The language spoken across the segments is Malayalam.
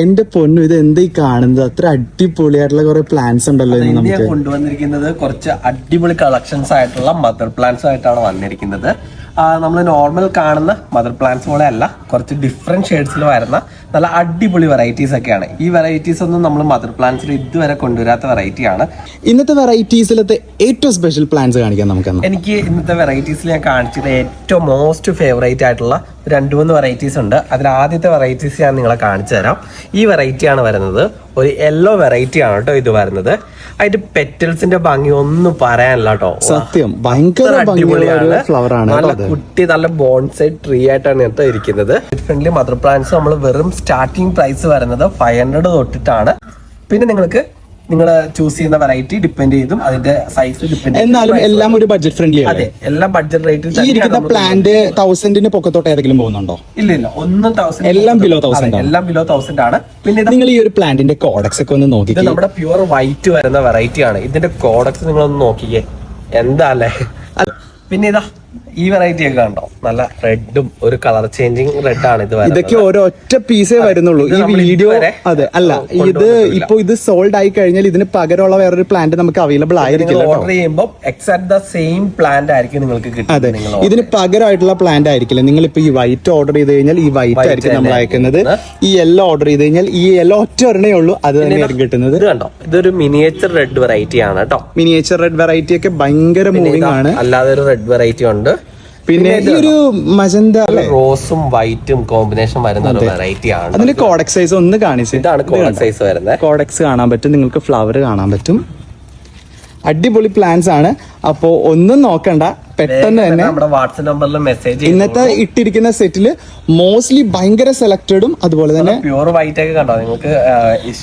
എന്റെ പൊന്നു ഇത് എന്താ ഈ കാണുന്നത്? അത്ര അടിപൊളിയായിട്ടുള്ള കുറെ പ്ലാൻസ് ഉണ്ടല്ലോ ഇന്ന് ഇന്ത്യ നമുക്ക്. കൊണ്ടുവന്നിരിക്കുന്നത് കുറച്ച് അടിപൊളി കളക്ഷൻസ് ആയിട്ടുള്ള മദർ പ്ലാന്റ്സ് ആയിട്ടാണ് വന്നിരിക്കുന്നത്. നമ്മൾ നോർമൽ കാണുന്ന മദർ പ്ലാന്റ്സ് പോലെ അല്ല കുറച്ച് ഡിഫറെന്റ് ഷെയ്ഡ്സിൽ വരുന്ന നല്ല അടിപൊളി വെറൈറ്റീസ് ഒക്കെയാണ്. ഈ വെറൈറ്റീസ് ഒന്നും നമ്മൾ മദർ പ്ലാന്റ്സിൽ ഇതുവരെ കൊണ്ടുവരാത്ത വെറൈറ്റിയാണ് ഇന്നത്തെ വെറൈറ്റീസിലത്തെ ഏറ്റവും സ്പെഷ്യൽ പ്ലാന്റ്സ് കാണിക്കാം നമുക്ക് എനിക്ക് ഇന്നത്തെ വെറൈറ്റീസിൽ ഞാൻ കാണിച്ചത് ഏറ്റവും മോസ്റ്റ് ഫേവറേറ്റ് ആയിട്ടുള്ള രണ്ട് മൂന്ന് വെറൈറ്റീസ് ഉണ്ട്. അതിൽ ആദ്യത്തെ വെറൈറ്റീസ് ഞാൻ നിങ്ങളെ കാണിച്ചു തരാം. ഈ വെറൈറ്റിയാണ് വരുന്നത്. ഒരു യെല്ലോ വെറൈറ്റിയാണ് കേട്ടോ ഇത് വരുന്നത്. അതിന്റെ പെറ്റൽസിന്റെ ഭംഗി ഒന്നും പറയാനില്ല കേട്ടോ സത്യം. ഭയങ്കര അടിപൊളിയാണ്. നല്ല കുട്ടി നല്ല ബോൺസൈഡ് ട്രീ ആയിട്ടാണ് ഇന്നത്തെ ഇരിക്കുന്നത്. ഫ്രണ്ട്ലി മദർ പ്ലാന്റ്സ് നമ്മൾ വെറും സ്റ്റാർട്ടിംഗ് പ്രൈസ് വരുന്നത് ഫൈവ് ഹൺഡ്രഡ് തൊട്ടിട്ടാണ്. പിന്നെ നിങ്ങൾക്ക് നിങ്ങൾ ചൂസ് ചെയ്യുന്ന വെറൈറ്റി ഡിപ്പെൻഡ് ചെയ്തും അതിന്റെ സൈസ് ഡിപ്പെൻഡ് എന്നാലും എല്ലാം ഒരു ബഡ്ജറ്റ് ഫ്രണ്ട്ലി അതെ എല്ലാം ബഡ്ജറ്റ് റേറ്റിൽ പ്ലാന്റ് തൗസൻഡിന് പൊക്കത്തോട്ട് ഏതെങ്കിലും പോകുന്നുണ്ടോ? ഇല്ല ഇല്ല ഒന്നും തൗസൻഡ് എല്ലാം 1000 ആണ്. എല്ലാം ബിലോ തൗസൻഡ് ആണ്. പിന്നെ നിങ്ങൾ ഈ ഒരു പ്ലാന്റിന്റെ കോഡക്സ് ഒക്കെ ഒന്ന് നോക്കി നമ്മുടെ പ്യുവർ വൈറ്റ് വരുന്ന വെറൈറ്റി ആണ്. ഇതിന്റെ കോഡക്സ് നിങ്ങളൊന്ന് നോക്കിക്കേ. എന്താ അല്ലേ. പിന്നെ ഇതാ ഈ വെറൈറ്റി ഒക്കെ കണ്ടോ? നല്ല റെഡും ഒരു കളർ ചേഞ്ചിങ് റെഡ് ആണ് ഇത് ഇതൊക്കെ ഓരോ ഒറ്റ പീസേ വരുന്നുള്ളൂ. ഈ വീഡിയോ അതെ. അല്ല ഇത്. ഇപ്പൊ ഇത് സോൾഡ് ആയി കഴിഞ്ഞാൽ ഇതിന് പകരമുള്ള വേറൊരു പ്ലാന്റ് നമുക്ക് അവൈലബിൾ ആയിരിക്കും ആയിരിക്കില്ല ഓർഡർ ചെയ്യുമ്പോൾ എക്സാക്ട് ദ സെയിം പ്ലാന്റ് ആയിരിക്കും നിങ്ങൾക്ക് അതെ. കിട്ടുന്നത് നിങ്ങൾ ഇതിന് പകരമായിട്ടുള്ള പ്ലാന്റ് ആയിരിക്കില്ല. നിങ്ങൾ ഇപ്പൊ ഈ വൈറ്റ് ഓർഡർ ചെയ്ത് കഴിഞ്ഞാൽ ഈ വൈറ്റ് ആയിരിക്കും നമ്മൾ അയക്കുന്നത്. ഈ യെല്ലോ ഓർഡർ ചെയ്ത് കഴിഞ്ഞാൽ ഈ യെല്ലോ ഒറ്റ ഒരെണ്ണേ ഉള്ളൂ. അത് തന്നെയായിരിക്കും കിട്ടുന്നത്. കണ്ടോ? ഇതൊരു മിനിയേച്ചർ റെഡ് വെറൈറ്റി ആണ് കേട്ടോ. മിനിയേച്ചർ റെഡ് വെറൈറ്റി ഒക്കെ ഭയങ്കര മൂവിംഗ് ആണ്. അല്ലാതെ ഒരു റെഡ് വെറൈറ്റി ഉണ്ട് പിന്നെ ഈ ഒരു മജന്ത അല്ലെ? റോസും വൈറ്റും കോമ്പിനേഷൻ വരുന്ന ഒരു വെറൈറ്റി ആണ്. അതിന്റെ കോഡക്സ് സൈസ് ഒന്ന് കാണിച്ചു ഇതാണ് കോഡക്സ് സൈസ് വരുന്നത്. കോഡക്സ് കാണാൻ പറ്റും നിങ്ങൾക്ക് ഫ്ലവർ കാണാൻ പറ്റും. അടിപൊളി പ്ലാൻസ് ആണ്. അപ്പോ ഒന്നും നോക്കണ്ട. പെട്ടെന്ന് തന്നെ നമ്മുടെ വാട്സ്ആപ്പ് നമ്പറിൽ മെസ്സേജ് ഇന്നത്തെ ഇട്ടിരിക്കുന്ന സെറ്റിൽ മോസ്റ്റ്ലി ഭയങ്കര സെലക്റ്റഡും അതുപോലെ തന്നെ പ്യൂർ വൈറ്റ് ഒക്കെ കണ്ടോ? നിങ്ങൾക്ക്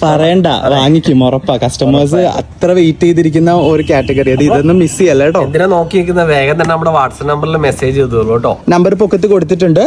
പറയണ്ട വാങ്ങിക്കും ഉറപ്പാ. കസ്റ്റമേഴ്സ് അത്ര വെയിറ്റ് ചെയ്തിരിക്കുന്ന ഒരു കാറ്റഗറി അത് ഇതൊന്നും മിസ് ചെയ്യല്ല കേട്ടോ. എന്തിനാ നോക്കി നിൽക്കുന്ന വേഗം തന്നെ നമ്മുടെ വാട്സ്ആപ്പ് നമ്പറിൽ മെസ്സേജ് ചെയ്തോളൂ കേട്ടോ. നമ്പർ പൊക്കത്ത് കൊടുത്തിട്ടുണ്ട്.